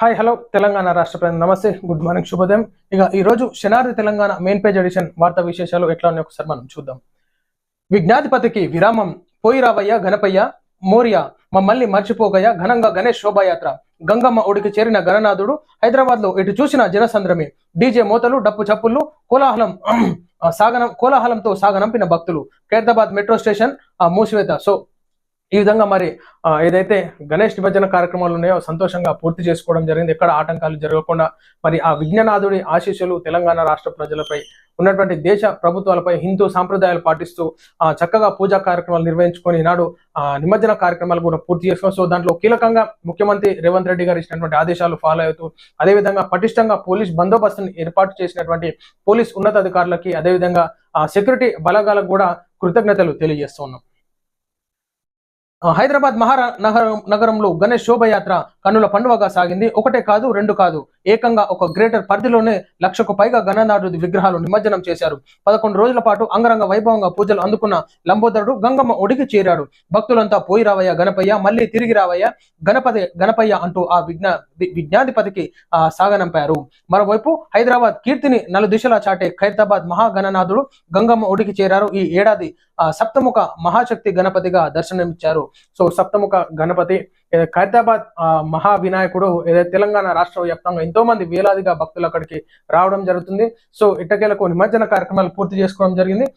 Hi hello Telangana రాష్ట్ర ప్రజలు. నమస్తే గుడ్ మార్నింగ్ శుభోదయం. ఇక ఈ రోజు తెలంగాణ మెయిన్ పేజ్ ఎడిషన్ వార్తా విశేషాలు ఎట్లా ఉన్నాయి ఒకసారి మనం చూద్దాం. విజ్ఞాధిపతికి విరామం పోయి రావయ్య గణపయ్య మోరియా మమ్మల్ని మర్చిపోగయ ఘనంగా గణేష్ శోభాయాత్ర. గంగమ్మ ఒడికి చేరిన గణనాథుడు హైదరాబాద్లో ఇటు చూసిన జనసంద్రమే. డీజే మోతలు డప్పు చప్పుళ్ళు కోలాహలం సాగనం కోలాహలంతో సాగనంపిన భక్తులు. ఖైరదాబాద్ మెట్రో స్టేషన్ ఆ మూసివేత. సో ఈ విధంగా మరి ఆ, ఏదైతే గణేష్ నిమజ్జన కార్యక్రమాలు ఉన్నాయో సంతోషంగా పూర్తి చేసుకోవడం జరిగింది. ఎక్కడ ఆటంకాలు జరగకుండా మరి ఆ విజ్ఞానాథుడి ఆశీస్సులు తెలంగాణ రాష్ట్ర ప్రజలపై ఉన్నటువంటి దేశ ప్రభుత్వాలపై హిందూ సాంప్రదాయాలు పాటిస్తూ ఆ, చక్కగా పూజా కార్యక్రమాలు నిర్వహించుకొని ఈనాడు ఆ, నిమజ్జన కార్యక్రమాలు కూడా పూర్తి చేసుకున్నాం సో దాంట్లో కీలకంగా ముఖ్యమంత్రి రేవంత్ రెడ్డి గారు ఇచ్చినటువంటి ఆదేశాలు ఫాలో అవుతూ అదేవిధంగా పటిష్టంగా పోలీస్ బందోబస్తును ఏర్పాటు చేసినటువంటి పోలీస్ ఉన్నతాధికారులకి అదేవిధంగా సెక్యూరిటీ బలగాలకు కూడా కృతజ్ఞతలు తెలియజేస్తూ ఉన్నాం. హైదరాబాద్ మహారా నగరం నగరంలో గణేష్ శోభయాత్ర కన్నుల పండువగా సాగింది. ఒకటే కాదు రెండు కాదు. ఏకంగా ఒక గ్రేటర్ పరిధిలోనే లక్షకు పైగా గణనాథుడి విగ్రహాలు నిమజ్జనం చేశారు. పదకొండు రోజుల పాటు అంగరంగ వైభవంగా పూజలు అందుకున్న లంబోదరుడు గంగమ్మ ఒడికి చేరాడు. భక్తులంతా పోయి రావయ్య గణపయ్య మళ్ళీ తిరిగి రావయ్య గణపతి గణపయ్య అంటూ ఆ విజ్ఞా విజ్ఞాధిపతికి ఆ సాగనంపారు. మరోవైపు హైదరాబాద్ కీర్తిని నలుదిశలా చాటే ఖైరతాబాద్ మహాగణనాథుడు గంగమ్మ ఒడికి చేరారు. ఈ ఏడాది సప్తముఖ మహాశక్తి గణపతిగా దర్శనమిచ్చారు. సో సప్తముఖ గణపతి ఖైరతాబాద్ మహా వినాయకుడు ఏదైతే తెలంగాణ రాష్ట్ర వ్యాప్తంగా ఎంతో మంది వేలాదిగా భక్తులు అక్కడికి రావడం జరుగుతుంది. సో ఇటకేలకు నిమజ్జన కార్యక్రమాలు పూర్తి చేసుకోవడం జరిగింది.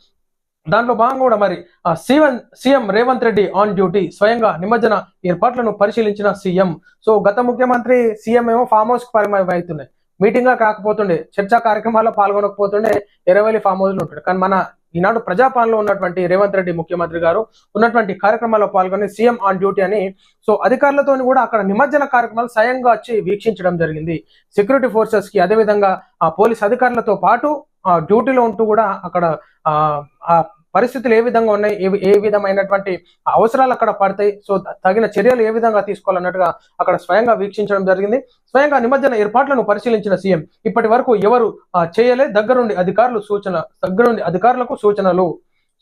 దాంట్లో భాగంగా కూడా మరి ఆ, CM CM Revanth Reddy on duty స్వయంగా నిమజ్జన ఏర్పాట్లను పరిశీలించిన సీఎం. సో గత ముఖ్యమంత్రి సీఎం ఏమో ఫామ్ హౌస్కి పరిమితం మీటింగ్గా కాకపోతుండే చర్చా కార్యక్రమాల్లో పాల్గొనకపోతుండే ఎరవేలి ఫామ్ హౌస్లో ఉంటాడు. కానీ మన ఈనాడు ప్రజాపాలనలో ఉన్నటువంటి రేవంత్ రెడ్డి ముఖ్యమంత్రి గారు ఉన్నటువంటి కార్యక్రమాల్లో పాల్గొని సీఎం ఆన్ డ్యూటీ అని సో అధికారులతో కూడా అక్కడ నిమజ్జన కార్యక్రమాలు స్వయంగా వచ్చి వీక్షించడం జరిగింది. సెక్యూరిటీ ఫోర్సెస్కి అదేవిధంగా ఆ పోలీస్ అధికారులతో పాటు ఆ డ్యూటీలో ఉంటూ కూడా అక్కడ ఆ పరిస్థితులు ఏ విధంగా ఉన్నాయి ఏ ఏ విధమైనటువంటి అవసరాలు అక్కడ పడతాయి సో తగిన చర్యలు ఏ విధంగా తీసుకోవాలన్నట్టుగా అక్కడ స్వయంగా వీక్షించడం జరిగింది. స్వయంగా నిమజ్జన ఏర్పాట్లను పరిశీలించిన సీఎం ఇప్పటి వరకు ఎవరు ఆ, చేయలే దగ్గరుండి అధికారులు సూచన దగ్గరుండి అధికారులకు సూచనలు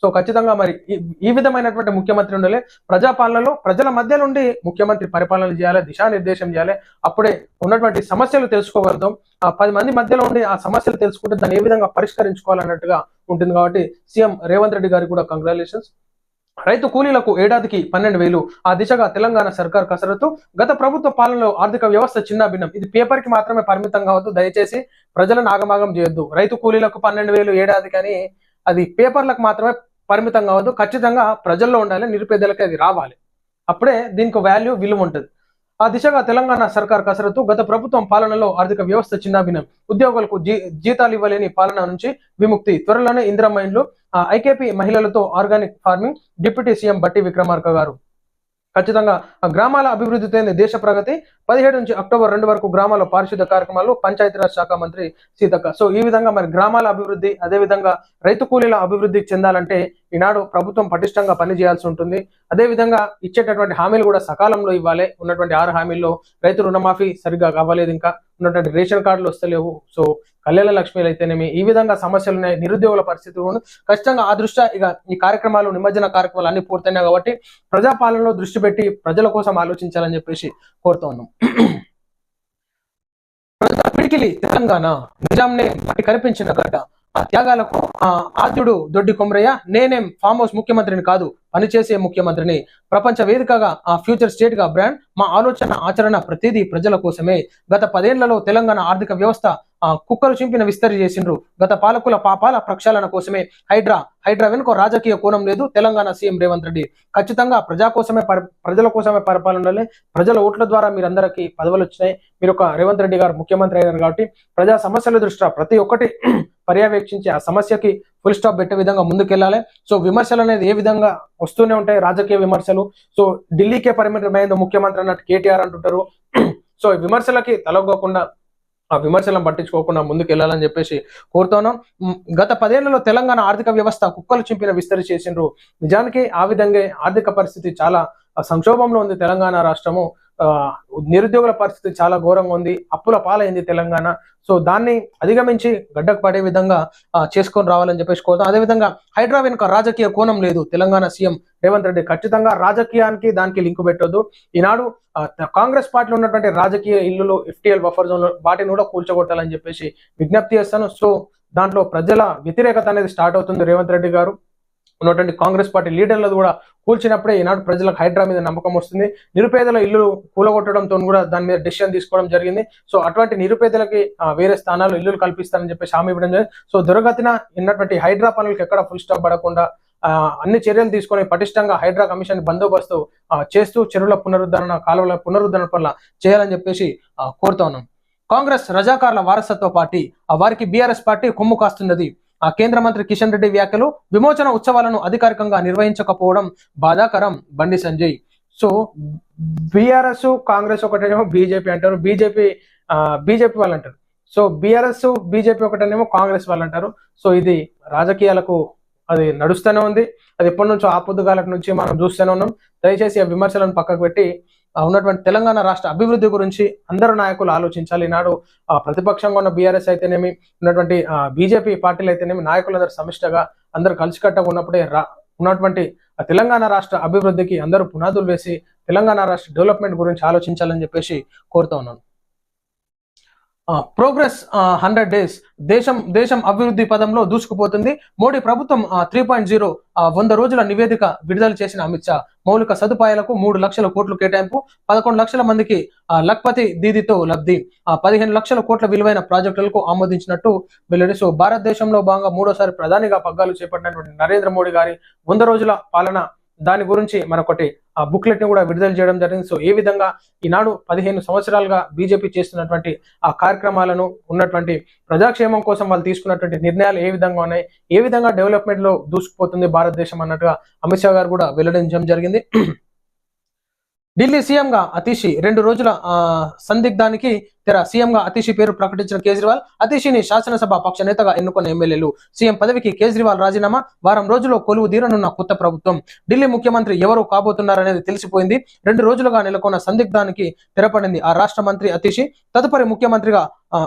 సో ఖచ్చితంగా మరి ఈ- విధమైనటువంటి ముఖ్యమంత్రి ఉండాలి. ప్రజాపాలనలో ప్రజల మధ్య నుండి ముఖ్యమంత్రి పరిపాలన చేయాలి దిశానిర్దేశం చేయాలి. అప్పుడే ఉన్నటువంటి సమస్యలు తెలుసుకోగలుగుతాం. ఆ పది మంది మధ్యలో ఉండి ఆ సమస్యలు తెలుసుకుంటే దాన్ని ఏ విధంగా పరిష్కరించుకోవాలన్నట్టుగా ఉంటుంది కాబట్టి సీఎం రేవంత్ రెడ్డి గారికి కూడా కంగ్రాచులేషన్స్ రైతు కూలీలకు ఏడాదికి పన్నెండు వేలు. ఆ దిశగా తెలంగాణ సర్కార్ కసరత్తు. గత ప్రభుత్వ పాలనలో ఆర్థిక వ్యవస్థ చిన్న భిన్నం ఇది పేపర్కి మాత్రమే పరిమితం కావద్దు. దయచేసి ప్రజలను ఆగమాగం చేయొద్దు. రైతు కూలీలకు పన్నెండు వేలు ఏడాది కానీ అది పేపర్లకు మాత్రమే పరిమితం కావద్దు. ఖచ్చితంగా ప్రజల్లో ఉండాలి నిరుపేదలకి అది రావాలి. అప్పుడే దీనికి వాల్యూ విలువ ఉంటుంది. ఆ దిశగా తెలంగాణ సర్కార్ కసరత్తు గత ప్రభుత్వం పాలనలో ఆర్థిక వ్యవస్థ చిన్నాభిన్నం. ఉద్యోగులకు జీ జీతాలు ఇవ్వలేని పాలన నుంచి విముక్తి. త్వరలోనే ఇందిరా ఇండ్లు ఐకేపీ మహిళలతో organic farming deputy CM Bhatti Vikramarka గారు. ఖచ్చితంగా ఆ గ్రామాల అభివృద్ధితో దేశ ప్రగతి. పదిహేడు నుంచి అక్టోబర్ రెండు వరకు గ్రామాల పారిశుద్ధ కార్యక్రమాలు పంచాయతీరాజ్ శాఖ మంత్రి సీతక్క. సో ఈ విధంగా మరి గ్రామాల అభివృద్ధి అదే విధంగా రైతు కూలీల అభివృద్ధి చెందాలంటే ఈనాడు ప్రభుత్వం పటిష్టంగా పనిచేయాల్సి ఉంటుంది. అదే విధంగా ఇచ్చేటటువంటి హామీలు కూడా సకాలంలో ఇవ్వాలి. ఉన్నటువంటి ఆరు హామీల్లో రైతు రుణమాఫీ సరిగ్గా అవ్వలేదు ఇంకా. ఉన్నటువంటి రేషన్ కార్డులు వస్తలేవు. సో కల్లెల లక్ష్మీలు అయితేనేమి ఈ విధంగా సమస్యలు ఉన్నాయి నిరుద్యోగుల పరిస్థితి ఖచ్చితంగా ఆ దృష్ట్యా ఇక ఈ కార్యక్రమాలు నిమజ్జన కార్యక్రమాలు అన్ని పూర్తయినాయి కాబట్టి ప్రజాపాలనలో దృష్టి పెట్టి ప్రజల కోసం ఆలోచించాలని చెప్పేసి కోరుతా ఉన్నాం. తెలంగాణ నిజాంనే కనిపించిన గడ్డ. ఆ త్యాగాలకు ఆద్యుడు దొడ్డి కొమరయ్య నేనేం ఫామ్ హౌస్ ముఖ్యమంత్రిని కాదు పనిచేసే ముఖ్యమంత్రిని. ప్రపంచ వేదికగా ఆ ఫ్యూచర్ స్టేట్గా బ్రాండ్ మా ఆలోచన ఆచరణ ప్రతిదీ ప్రజల కోసమే. గత పదేళ్ళలో తెలంగాణ ఆర్థిక వ్యవస్థ కుక్కలు చింపిన విస్తరి చేసిండ్రు. గత పాలకుల పాపాల ప్రక్షాళన కోసమే. హైడ్రా హైడ్రా వెనుక రాజకీయ కోణం లేదు తెలంగాణ సీఎం రేవంత్ రెడ్డి. ఖచ్చితంగా ప్రజా కోసమే ప్రజల కోసమే పరిపాలనలే. ప్రజల ఓట్ల ద్వారా మీరందరికీ పదవులు వచ్చినాయి మీరు ఒక రేవంత్ రెడ్డి గారు ముఖ్యమంత్రి అయ్యారు కాబట్టి ప్రజా సమస్యల దృష్ట్యా ప్రతి ఒక్కటి పర్యవేక్షించి ఆ సమస్యకి ఫుల్ స్టాప్ పెట్టే విధంగా ముందుకెళ్ళాలి. సో విమర్శలు అనేది ఏ విధంగా వస్తూనే ఉంటాయి? రాజకీయ విమర్శలు. సో ఢిల్లీకే పరిమితమైంది ముఖ్యమంత్రి అన్నట్టు కేటీఆర్ అంటుంటారు. సో విమర్శలకి తలగోకుండా ఆ విమర్శలను పట్టించుకోకుండా ముందుకెళ్ళాలని చెప్పేసి కోరుతున్నాం. గత పదేళ్ళలో తెలంగాణ ఆర్థిక వ్యవస్థ కుక్కలు చింపిన విస్తరి చేసిండ్రు. నిజానికి ఆ విధంగా ఆర్థిక పరిస్థితి చాలా సంక్షోభంలో ఉంది తెలంగాణ రాష్ట్రము. నిరుద్యోగుల పరిస్థితి చాలా ఘోరంగా ఉంది. అప్పుల పాలైంది తెలంగాణ. సో దాన్ని అధిగమించి గడ్డకు పడే విధంగా చేసుకొని రావాలని చెప్పేసి కోరుతాం అదేవిధంగా హైడ్రా వెనుక రాజకీయ కోణం లేదు తెలంగాణ సీఎం రేవంత్ రెడ్డి. ఖచ్చితంగా రాజకీయానికి దానికి లింకు పెట్టొద్దు. ఈనాడు కాంగ్రెస్ పార్టీలో ఉన్నటువంటి రాజకీయ ఇల్లులు ఎఫ్టీఎల్ బఫర్ జోన్లు వాటిని కూడా కూల్చగొట్టాలని చెప్పేసి విజ్ఞప్తి చేస్తాను. సో దాంట్లో ప్రజల వ్యతిరేకత అనేది స్టార్ట్ అవుతుంది రేవంత్ రెడ్డి గారు. ఉన్నటువంటి కాంగ్రెస్ పార్టీ లీడర్లు కూడా కూల్చినప్పుడే ఈనాడు ప్రజలకు హైడ్రా మీద నమ్మకం వస్తుంది. నిరుపేదల ఇల్లు కూలగొట్టడంతో కూడా దాని మీద డిసిషన్ తీసుకోవడం జరిగింది. సో అటువంటి నిరుపేదలకి వేరే స్థానాలు ఇల్లులు కల్పిస్తారని చెప్పేసి హామీ ఇవ్వడం జరిగింది. సో దురగతిన ఉన్నటువంటి హైడ్రా పనులకు ఎక్కడ ఫుల్ స్టాప్ పడకుండా అన్ని చర్యలు తీసుకొని పటిష్టంగా హైడ్రా కమిషన్ బందోబస్తు చేస్తూ చెరువుల పునరుద్ధరణ కాలువల పునరుద్ధరణ పనుల చేయాలని చెప్పేసి కోరుతా ఉన్నాం. కాంగ్రెస్ రజాకార్ల వారసత్వ పార్టీ ఆ వారికి బీఆర్ఎస్ పార్టీ కొమ్ము కాస్తున్నది. కేంద్ర మంత్రి కిషన్ రెడ్డి వ్యాఖ్యలు విమోచన ఉత్సవాలను అధికారికంగా నిర్వహించకపోవడం బాధాకరం. బండి సంజయ్. సో బీఆర్ఎస్ కాంగ్రెస్ ఒకటేమో బీజేపీ అంటారు. బీజేపీ బీజేపీ వాళ్ళు అంటారు సో బీఆర్ఎస్ బీజేపీ ఒకటేమో కాంగ్రెస్ వాళ్ళు అంటారు సో ఇది రాజకీయాలకు అది నడుస్తూనే ఉంది. అది ఎప్పటి నుంచో ఆపొద్దుగాల నుంచి మనం చూస్తూనే ఉన్నాం. దయచేసి ఆ విమర్శలను పక్కకు పెట్టి ఉన్నటువంటి తెలంగాణ రాష్ట్ర అభివృద్ధి గురించి అందరు నాయకులు ఆలోచించాలి. ఈనాడు ఆ ప్రతిపక్షంగా ఉన్న బీఆర్ఎస్ అయితేనేమి ఉన్నటువంటి బీజేపీ పార్టీలు అయితేనేమి నాయకులందరూ సమిష్టగా అందరూ కలిసికట్టగా ఉన్నప్పుడే రా ఉన్నటువంటి తెలంగాణ రాష్ట్ర అభివృద్ధికి అందరూ పునాదులు వేసి తెలంగాణ రాష్ట్ర డెవలప్మెంట్ గురించి ఆలోచించాలని చెప్పేసి కోరుతా ఉన్నాను. ప్రోగ్రెస్ హండ్రెడ్ డేస్ దేశం దేశం అభివృద్ధి పదంలో దూసుకుపోతుంది. మోడీ ప్రభుత్వం త్రీ పాయింట్ జీరో వంద రోజుల నివేదిక విడుదల చేసిన అమిత్ షా. మౌలిక సదుపాయాలకు మూడు లక్షల కోట్లు కేటాయింపు పదకొండు లక్షల మందికి లక్పతి దీదితో లబ్ధి. ఆ, పదిహేను లక్షల కోట్ల విలువైన ప్రాజెక్టులకు ఆమోదించినట్టు వెల్లడి. సో భారతదేశంలో భాగంగా మూడోసారి ప్రధానిగా పగ్గాలు చేపట్టినటువంటి నరేంద్ర మోడీ గారి వంద రోజుల పాలన దాని గురించి మనొకటి ఆ బుక్లెట్ని కూడా విడుదల చేయడం జరిగింది. సో ఏ విధంగా ఈనాడు పదిహేను సంవత్సరాలుగా బీజేపీ చేస్తున్నటువంటి ఆ కార్యక్రమాలను ఉన్నటువంటి ప్రజాక్షేమం కోసం వాళ్ళు తీసుకున్నటువంటి నిర్ణయాలు ఏ విధంగా ఉన్నాయి ఏ విధంగా డెవలప్మెంట్లో దూసుకుపోతుంది భారతదేశం అన్నట్టుగా అమిత్ షా గారు కూడా వెల్లడించడం జరిగింది. ఢిల్లీ సీఎంగా అతీషి రెండు రోజుల ఆ, సందిగ్ధానికి తెర. సీఎంగా అతీషి పేరు ప్రకటించిన కేజ్రీవాల్ అతీషిని శాసనసభ పక్ష నేతగా ఎన్నుకున్న ఎమ్మెల్యేలు. సీఎం పదవికి కేజ్రీవాల్ రాజీనామా వారం రోజుల్లో కొలువు తీరనున్న కొత్త ప్రభుత్వం. ఢిల్లీ ముఖ్యమంత్రి ఎవరు కాబోతున్నారనేది తెలిసిపోయింది. రెండు రోజులుగా నెలకొన్న సందిగ్ధానికి తెరపడింది ఆ రాష్ట్ర మంత్రి అతీషి. తదుపరి ముఖ్యమంత్రిగా ఆ,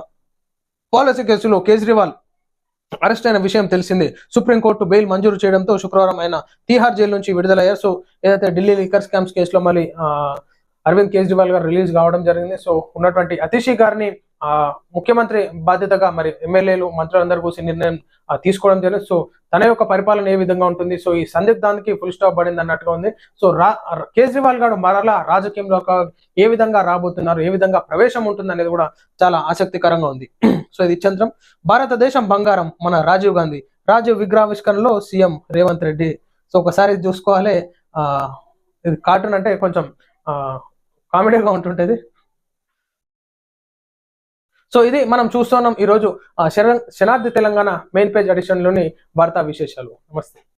పాలసీ కేసులో కేజ్రీవాల్ అరెస్ట్ అయిన విషయం తెలిసింది. సుప్రీంకోర్టు బెయిల్ మంజూరు చేయడంతో శుక్రవారం ఆయన తీహార్ జైలు నుంచి విడుదలయ్యారు. సో ఏదైతే ఢిల్లీ లిక్కర్ స్కామ్స్ కేసులో మళ్ళీ అరవింద్ కేజ్రీవాల్ గారు రిలీజ్ కావడం జరిగింది. సో ఉన్నటువంటి అతిషి గారిని ముఖ్యమంత్రి బాధ్యతగా మరి ఎమ్మెల్యేలు మంత్రులందరూ కూర్చి నిర్ణయం తీసుకోవడం జరిగింది. సో తన యొక్క పరిపాలన ఏ విధంగా ఉంటుంది? సో ఈ సందిగ్ధానికి ఫుల్ స్టాప్ పడింది అన్నట్టుగా ఉంది. సో రా కేజ్రీవాల్ గారు మరలా రాజకీయంలో ఏ విధంగా రాబోతున్నారు? ఏ విధంగా ప్రవేశం ఉంటుంది అనేది కూడా చాలా ఆసక్తికరంగా ఉంది. సో ఇది చంద్రం. భారతదేశం బంగారం మన రాజీవ్ గాంధీ. రాజీవ్ విగ్రహావిష్కరణలో సీఎం రేవంత్ రెడ్డి. సో ఒకసారి ఇది చూసుకోవాలి. ఆ ఇది కార్టూన్ అంటే కొంచెం ఆ కామెడీగా ఉంటుంటది. సో ఇది మనం చూస్తున్నాం ఈరోజు ఆ, శర- తెలంగాణ మెయిన్ పేజ్ ఎడిషన్లోని వార్తా విశేషాలు. నమస్తే.